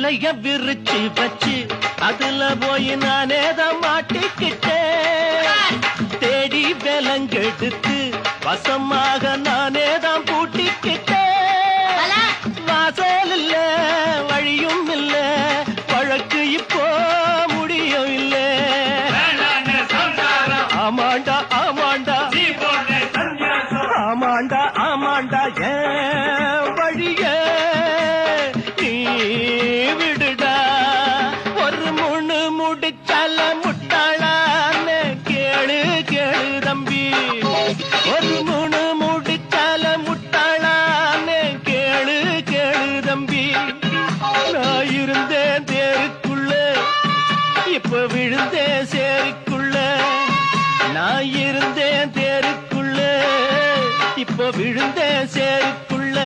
வலைய விரிச்சு வச்சு அதுல போய் நானே தான் மாட்டிக்கிட்டேன். தேடி விலங்கெடுத்து வசமாக நானே தான் பூட்டிக்கிட்டேன். வாசல் இல்ல வழியும் இல்ல வழக்கு இப்போ முடியும் இல்ல. ஆமாண்டா ஆமாண்டா. ஆமாண்டா ஆமாண்டா ஏன்? குடிச்சால முட்டாளான்னு கேளு கேளு தம்பி. ஒரு மூணு முடிச்சால முட்டாளான்னு கேளு கேளு தம்பி. நான் இருந்தேன் தேருக்குள்ள இப்ப விழுந்தேன் சேருக்குள்ள. நான் இருந்தேன் தேருக்குள்ள இப்ப விழுந்தேன் சேருக்கு